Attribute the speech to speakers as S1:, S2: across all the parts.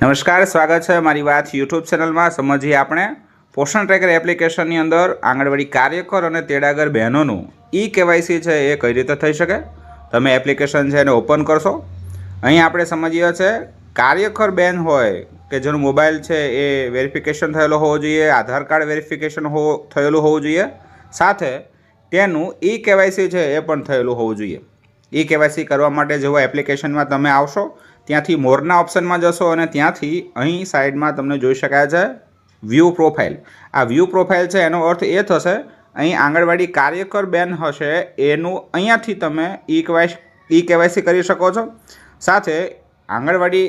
S1: નમસ્કાર, સ્વાગત છે મારી વાત યુટ્યુબ ચેનલમાં. સમજીએ આપણે. પોષણ ટ્રેકર એપ્લિકેશનની અંદર આંગણવાડી કાર્યકર અને તેડાગર બહેનોનું ઈ કેવાયસી છે એ કઈ રીતે થઈ શકે? તમે એપ્લિકેશન છે એને ઓપન કરશો. અહીં આપણે સમજીએ છે કાર્યકર બેન હોય કે જેનો મોબાઈલ છે એ વેરિફિકેશન થયેલો હોવો જોઈએ, આધાર કાર્ડ વેરિફિકેશન હો, થયેલું હોવું જોઈએ. સાથે તેનું ઈ કેવાયસી છે એ પણ થયેલું હોવું જોઈએ. ઈ કેવાયસી કરવા માટે જેવો એપ્લિકેશનમાં તમે આવશો. ત્યાંથી મોરના ઓપ્શનમાં જશો અને ત્યાંથી અહીં સાઈડમાં તમને જોઈ શકાય છે વ્યૂ પ્રોફાઇલ. આ વ્યૂ પ્રોફાઇલ છે એનો અર્થ એ થશે, અહીં આંગણવાડી કાર્યકર બેન હશે, એનું અહીંયાથી તમે ઈ કેવાય ઈ કેવાયસી કરી શકો છો. સાથે આંગણવાડી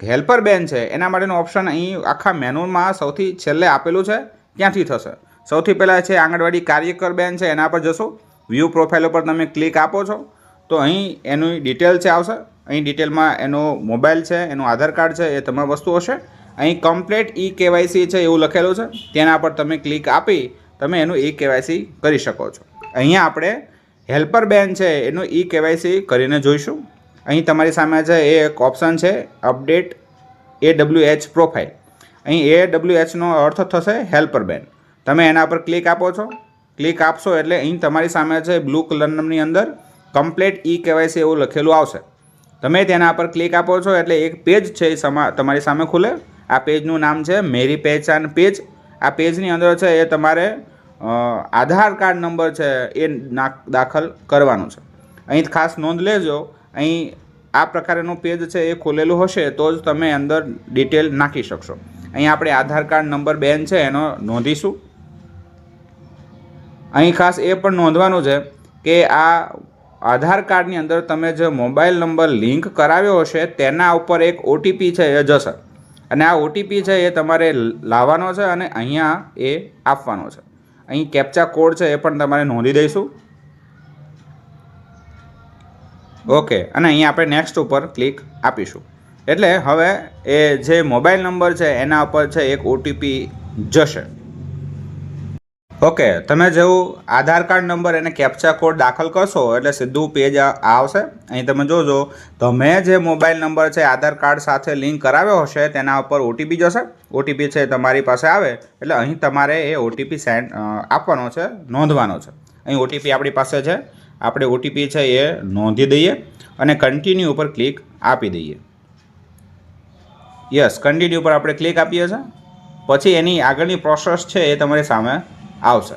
S1: હેલ્પર બેન છે, એના માટેનું ઓપ્શન અહીં આખા મેનુમાં સૌથી છેલ્લે આપેલું છે, ત્યાંથી થશે. સૌથી પહેલાં છે આંગણવાડી કાર્યકર બેન છે, એના પર જશો. વ્યૂ પ્રોફાઇલ ઉપર તમે ક્લિક આપો છો. તો અહીં એની ડિટેલ છે આવશે. અહીં ડિટેલમાં એનો મોબાઈલ છે, એનું આધાર કાર્ડ છે, એ તમામ વસ્તુ હશે. અહીં કમ્પ્લેટ ઈ કેવાયસી છે એવું લખેલું છે. તેના પર તમે ક્લિક આપી તમે એનું ઈ કેવાયસી કરી શકો છો. અહીંયા આપણે હેલ્પર બેન છે, એનું ઈ કેવાયસી કરીને જોઈશું. અહીં તમારી સામે છે, એ એક ઓપ્શન છે update A W H profile અહીં એ ડબલ્યુ એચનો અર્થ થશે હેલ્પર બેન તમે એના પર ક્લિક આપો છો. ક્લિક આપશો એટલે અહીં તમારી સામે છે બ્લુ કલરની અંદર કમ્પ્લેટ ઈ કેવાયસી એવું લખેલું આવશે. તમે તેના પર ક્લિક આપો છો એટલે એક પેજ છે એ તમારી સામે ખુલે. આ પેજનું નામ છે મેરી પહેચાન પેજ આ પેજની અંદર છે એ તમારે આધાર કાર્ડ નંબર છે એ દાખલ કરવાનો છે. અહીં ખાસ નોંધ લેજો, અહીં આ પ્રકારનું પેજ છે એ ખોલેલું હશે તો જ તમે અંદર ડિટેલ નાખી શકશો. અહીં આપણે આધાર કાર્ડ નંબર બેન છે એનો નોંધીશું. અહીં ખાસ એ પણ નોંધવાનું છે કે આ આધાર કાર્ડની અંદર તમે જે મોબાઈલ નંબર લિંક કરાવ્યો હશે, તેના ઉપર એક ઓટીપી છે એ જશે. અને આ ઓટીપી છે એ તમારે લાવવાનો છે અને અહીંયા એ આપવાનો છે. અહીં કેપ્ચા કોડ છે એ પણ તમારે નોંધી દઈશું. ઓકે અને અહીં આપણે નેક્સ્ટ ઉપર ક્લિક આપીશું. એટલે હવે એ જે મોબાઈલ નંબર છે, એના ઉપર છે એક ઓટીપી જશે. ઓકે, તમે જેવું આધાર કાર્ડ નંબર અને કેપ્ચા કોડ દાખલ કરશો, એટલે સીધું પેજ આવશે. અહીં તમે જોજો, તમે જે મોબાઈલ નંબર છે, આધાર કાર્ડ સાથે લિંક કરાવ્યો હશે, તેના ઉપર ઓટીપી જશે. ઓટીપી છે તમારી પાસે આવે, એટલે અહીં તમારે એ ઓટીપી સેન્ડ આપવાનો છે, નોંધવાનો છે. અહીં ઓટીપી આપણી પાસે છે, આપણે ઓટીપી છે એ નોંધી દઈએ અને કન્ટિન્યુ ઉપર ક્લિક આપી દઈએ. યસ કન્ટિન્યુ ઉપર આપણે ક્લિક આપીએ છીએ. પછી એની આગળની પ્રોસેસ છે એ તમારી સામે આવશે.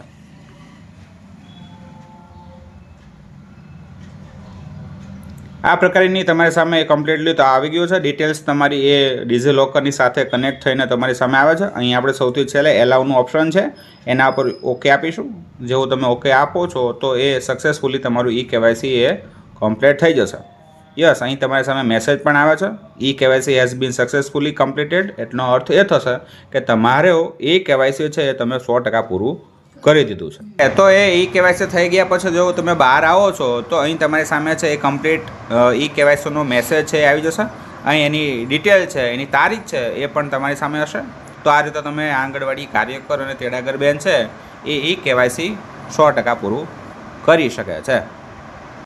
S1: આ પ્રકારની તમારી સામે કમ્પ્લીટલી તો આવી ગયું છે. ડિટેલ્સ તમારી એ ડિઝી લોકરની સાથે કનેક્ટ થઈને તમારી સામે આવે છે. અહીં આપણે સૌથી છેલ્લે એલાઉનું ઓપ્શન છે. એના પર ઓકે આપીશું. જેવું તમે ઓકે આપો છો, તો એ સક્સેસફુલી તમારું ઈ કેવાયસી એ કમ્પ્લીટ થઈ જશે. યસ અહીં તમારી સામે મેસેજ પણ આવે છે. E KYC has been successfully completed એટલો અર્થ એ થશે કે તમારે એ કેવાયસી છે એ તમે સો પૂરું કરી દીધું છે. તો એ ઈ કેવાયસી થઈ ગયા પછી જો તમે બહાર આવો છો, તો અહીં તમારી સામે છે એ કમ્પ્લીટ ઈ કેવાયસીનો મેસેજ છે એ આવી જશે. અહીં એની ડિટેલ છે, એની તારીખ છે એ પણ તમારી સામે હશે. તો આ રીતે તમે આંગણવાડી કાર્યકર અને તેડાગર બેન છે એ ઈ કેવાયસી સો ટકા પૂરું કરી શકે છે.